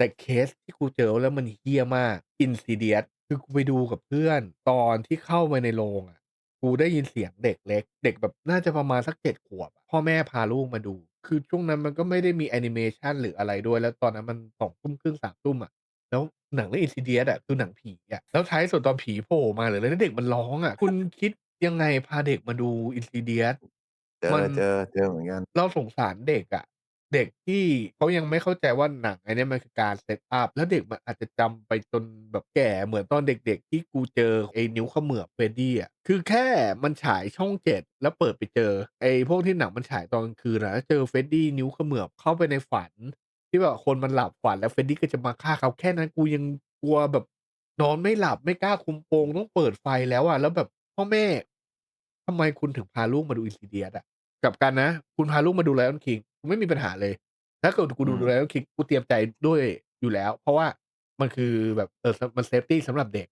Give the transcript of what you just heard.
แต่เคสที่กูเจอแล้วมันเหี้ยมาก Insidious คือกูไปดูกับเพื่อน ตอนที่เข้าไปในโรงอะกูได้ยินเสียงเด็กเล็ก เด็กแบบน่าจะประมาณสัก7ขวบอะพ่อแม่พาลูกมาดู คือช่วงนั้นมันก็ไม่ได้มีแอนิเมชันหรืออะไรด้วย แล้วตอนนั้นมัน20:30 21:00อะแล้วหนังเรื่อง Insidious อะคือหนังผีอะแล้วท้ายสุดตอนผีโผล่มาหรืออะไรแล้วเด็กมันร้องอะคุณคิดยังไงพาเด็กมาดู Insidious เจอมันเจอเจอเหมือนกัน เราสงสารเด็กอะ เด็กที่เขายังไม่เข้าใจว่าหนังอันเนี้ยมันคือการ set up แล้วเด็กมันอาจจะจำไปจนแบบแก่ เหมือนตอนเด็ก ๆ ที่กูเจอไอ้นิ้วเขมือบ Freddy อะ คือแค่มันฉายช่อง 7 แล้วเปิดไปเจอ ไอ้พวกที่หนังมันฉายตอนกลางคืนอะแล้วเจอ Freddy นิ้วเขมือบเข้าไปในฝัน ที่แบบคนมันหลับฝันแล้ว Freddy ก็จะมาฆ่าเขาแค่นั้นกูยังกลัวแบบนอนไม่หลับไม่กล้าคุมโปง ต้องเปิดไฟแล้วอะ แล้วแบบพ่อแม่ ทำไมคุณถึงพาลูกมาดู Insidious อะ กลับกันนะ คุณพาลูกมาดู Lion King กูไม่มีปัญหาเลย ถ้าเกิดกูดูอืม Lion King กูเตรียมใจด้วยอยู่แล้ว เพราะว่ามันคือแบบเอ่อสมันเซฟตีสำหรับเด็ก